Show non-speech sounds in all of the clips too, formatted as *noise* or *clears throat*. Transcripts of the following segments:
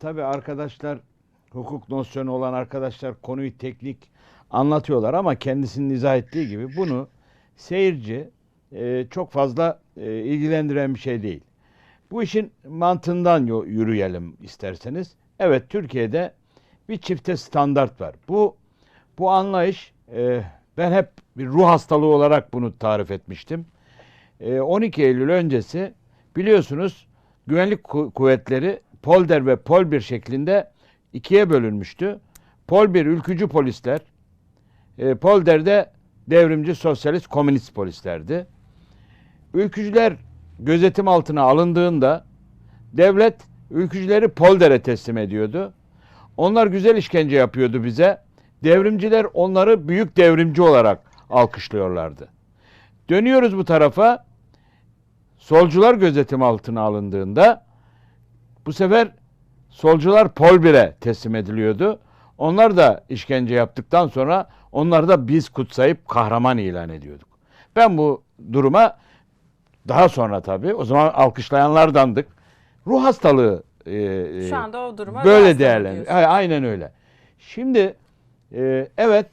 tabii arkadaşlar hukuk nosyonu olan arkadaşlar konuyu teknik anlatıyorlar ama kendisinin izah ettiği gibi bunu seyirci e, çok fazla e, ilgilendiren bir şey değil. Bu işin mantığından yürüyelim isterseniz. Evet Türkiye'de bir çifte standart var. Bu bu anlayış e, ben hep bir ruh hastalığı olarak bunu tarif etmiştim. E, 12 Eylül öncesi biliyorsunuz güvenlik ku- kuvvetleri Polder ve Pol 1 şeklinde ikiye bölünmüştü. Pol 1 ülkücü polisler, e, Polder de devrimci sosyalist komünist polislerdi. Ülkücüler gözetim altına alındığında devlet ülkücüleri Polder'e teslim ediyordu. Onlar güzel işkence yapıyordu bize. Devrimciler onları büyük devrimci olarak alkışlıyorlardı. Dönüyoruz bu tarafa. Solcular gözetim altına alındığında bu sefer solcular Pol 1'e teslim ediliyordu. Onlar da işkence yaptıktan sonra onları da biz kutsayıp kahraman ilan ediyorduk. Ben bu duruma daha sonra tabii o zaman alkışlayanlardandık. Ruh hastalığı e, e, Şu anda o duruma böyle değerlendiriyor. Aynen öyle. Şimdi e, evet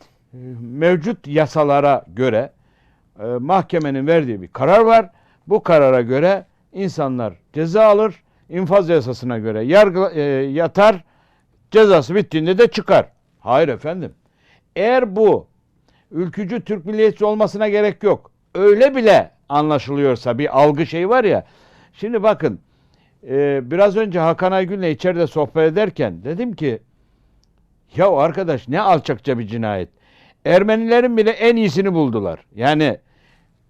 mevcut yasalara göre e, mahkemenin verdiği bir karar var. Bu karara göre insanlar ceza alır. İnfaz yasasına göre yargı e, yatar. Cezası bittiğinde de çıkar. Hayır efendim. Eğer bu ülkücü Türk milliyetçi olmasına gerek yok. Öyle bile anlaşılıyorsa bir algı şeyi var ya. Şimdi bakın e, biraz önce Hakan Aygün'le içeride sohbet ederken dedim ki ya arkadaş ne alçakça bir cinayet. Ermenilerin bile en iyisini buldular. Yani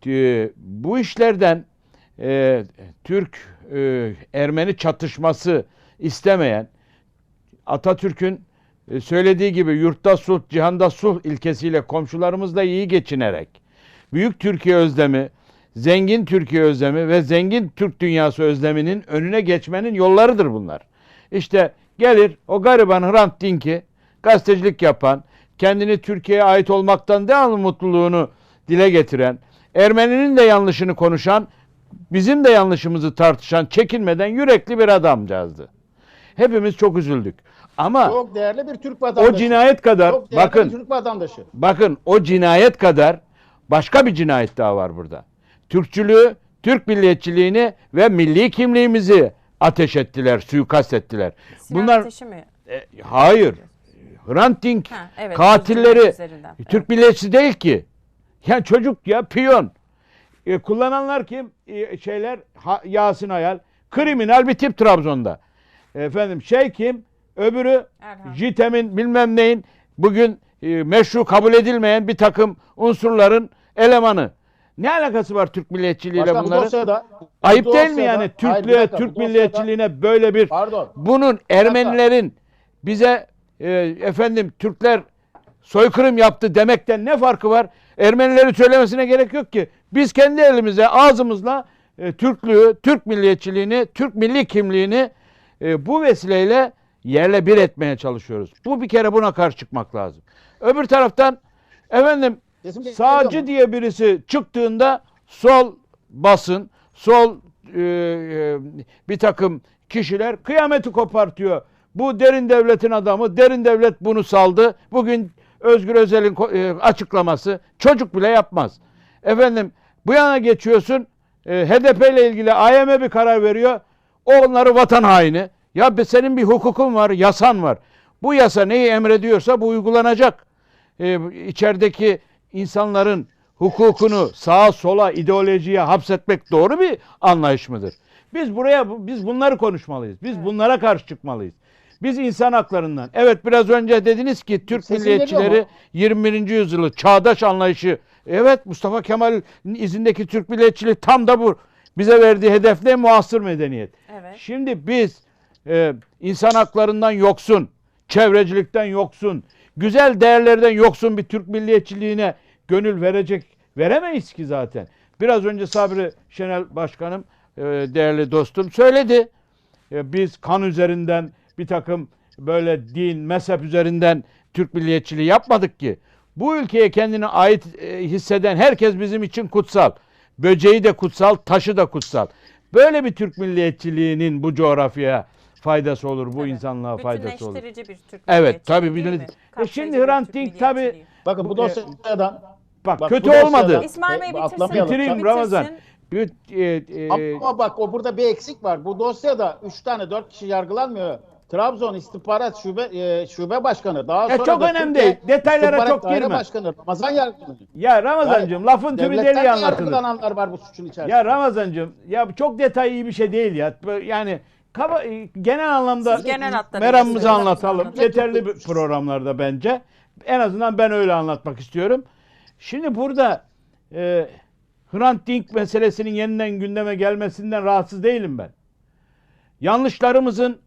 e, bu işlerden e, Türk e, Ermeni çatışması istemeyen Atatürk'ün e, söylediği gibi yurtta sulh, cihanda sulh ilkesiyle komşularımızla iyi geçinerek büyük Türkiye özlemi, zengin Türkiye özlemi ve zengin Türk dünyası özleminin önüne geçmenin yollarıdır bunlar. İşte gelir o gariban Hrant Dink'i gazetecilik yapan, kendini Türkiye'ye ait olmaktan devamlı mutluluğunu dile getiren, Ermeninin de yanlışını konuşan, bizim de yanlışımızı tartışan, çekinmeden yürekli bir adamcağızdı. Hepimiz çok üzüldük. Ama Çok değerli bir Türk vatandaşı. o cinayet kadar Çok bakın bir Türk vatandaşı. Bakın o cinayet kadar başka bir cinayet daha var burada. Türkçülüğü, Türk milliyetçiliğini ve milli kimliğimizi ateş ettiler, suikast ettiler. Sinan Bunlar Ateş'i mi? E, hayır. Hrant Dink Ha, evet, katilleri. Türk milliyetçisi değil ki. Ya çocuk ya piyon. E, kullananlar kim? E, şeyler ha, Yasin Ayal. Kriminal bir tip Trabzon'da. Efendim şey kim? Öbürü Erhan. JITEM'in bilmem neyin bugün e, meşru kabul edilmeyen bir takım unsurların elemanı. Ne alakası var Türk milliyetçiliğiyle Başkan bu bunların? dosyada bu Ayıp değil mi dosyada- yani Hayır, Türklüğe, bu Türk dosyada- milliyetçiliğine böyle bir Pardon. bunun Ermenilerin bize e, efendim Türkler soykırım yaptı demekten ne farkı var? Ermenileri söylemesine gerek yok ki. Biz kendi elimize ağzımızla e, Türklüğü, Türk milliyetçiliğini, Türk milli kimliğini e, bu vesileyle yerle bir etmeye çalışıyoruz. Bu bir kere buna karşı çıkmak lazım. Öbür taraftan efendim sağcı diye birisi çıktığında sol basın, sol e, e, bir takım kişiler kıyameti kopartıyor. Bu derin devletin adamı, derin devlet bunu saldı. Bugün Özgür Özel'in e, açıklaması çocuk bile yapmaz. Efendim bu yana geçiyorsun e, HDP ile ilgili AYM bir karar veriyor. Onları vatan haini. Ya senin bir hukukun var, yasan var. Bu yasa neyi emrediyorsa bu uygulanacak. E, içerideki insanların hukukunu sağa sola ideolojiye hapsetmek doğru bir anlayış mıdır? Biz buraya biz bunları konuşmalıyız. Biz bunlara karşı çıkmalıyız. Biz insan haklarından. Evet biraz önce dediniz ki Türk geliyor milliyetçileri mu? 21. yüzyılı çağdaş anlayışı. Evet Mustafa Kemal'in izindeki Türk milliyetçiliği tam da bu. Bize verdiği hedef ne? Muasır medeniyet. Evet. Şimdi biz e, insan haklarından yoksun, çevrecilikten yoksun, güzel değerlerden yoksun bir Türk milliyetçiliğine gönül verecek, veremeyiz ki zaten. Biraz önce Sabri Şenel Başkanım, e, değerli dostum söyledi. E, biz kan üzerinden bir takım böyle din, mezhep üzerinden Türk milliyetçiliği yapmadık ki. Bu ülkeye kendine ait e, hisseden herkes bizim için kutsal. Böceği de kutsal, taşı da kutsal. Böyle bir Türk milliyetçiliğinin bu coğrafyaya faydası olur, bu Tabii. insanlığa faydası olur. Bütünleştirici bir Türk Evet, tabii değil bir- mi? E şimdi Hrant Dink tabii-. Bakın bu dosyadan Bak Bak, kötü olmadı. İsmail Bey E, bitirsin. Bitireyim. Ramazan. Bir, e, e, ama bak o burada bir eksik var. Bu dosyada 3 tane 4 kişi yargılanmıyor. Trabzon İstihbarat Şube e, Şube Başkanı. Daha E, sonra çok da önemli Türkiye değil. Detaylara çok girme. Başkanı Ramazan yargılanıyor. ya Ramazancığım Yani lafın tümü Devletten deli de anlatılır. yargılananlar var bu suçun içerisinde. Ya Ramazancığım ya çok detay iyi bir şey değil ya. Yani kaba, e, genel anlamda genel hatlarıyla meramımızı. Anlatalım. Yeterli bir programlarda bence. En azından ben öyle anlatmak istiyorum. Şimdi burada e, Hrant Dink meselesinin yeniden gündeme gelmesinden rahatsız değilim ben. Yanlışlarımızın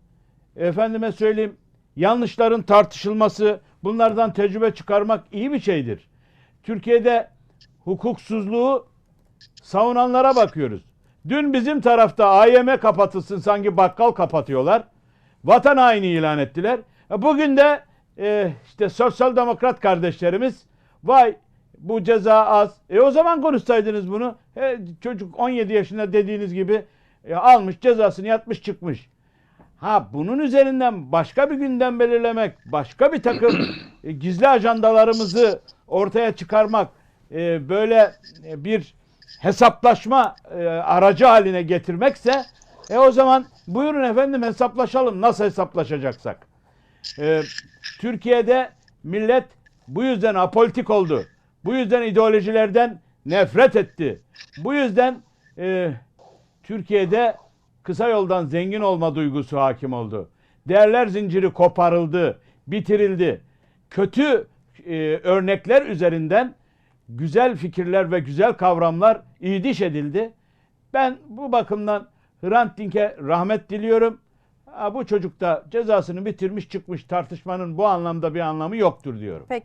efendime söyleyeyim yanlışların tartışılması, bunlardan tecrübe çıkarmak iyi bir şeydir. Türkiye'de hukuksuzluğu savunanlara bakıyoruz. Dün bizim tarafta AYM kapatılsın sanki bakkal kapatıyorlar. Vatan haini ilan ettiler. E, Bugün de e, işte sosyal demokrat kardeşlerimiz vay bu ceza az. E o zaman konuşsaydınız bunu. E, çocuk 17 yaşında dediğiniz gibi e, almış cezasını yatmış çıkmış. Ha bunun üzerinden başka bir gündem belirlemek, başka bir takım *clears throat* e, gizli ajandalarımızı ortaya çıkarmak, e, böyle e, bir hesaplaşma e, aracı haline getirmekse e o zaman buyurun efendim hesaplaşalım. Nasıl hesaplaşacaksak? E, Türkiye'de millet bu yüzden apolitik oldu. Bu yüzden ideolojilerden nefret etti. Bu yüzden e, Türkiye'de kısa yoldan zengin olma duygusu hakim oldu. Değerler zinciri koparıldı, bitirildi. Kötü e, örnekler üzerinden güzel fikirler ve güzel kavramlar idiş edildi. Ben bu bakımdan Hrant Dink'e rahmet diliyorum. Ha, bu çocuk da cezasını bitirmiş çıkmış tartışmanın bu anlamda bir anlamı yoktur diyorum. Peki.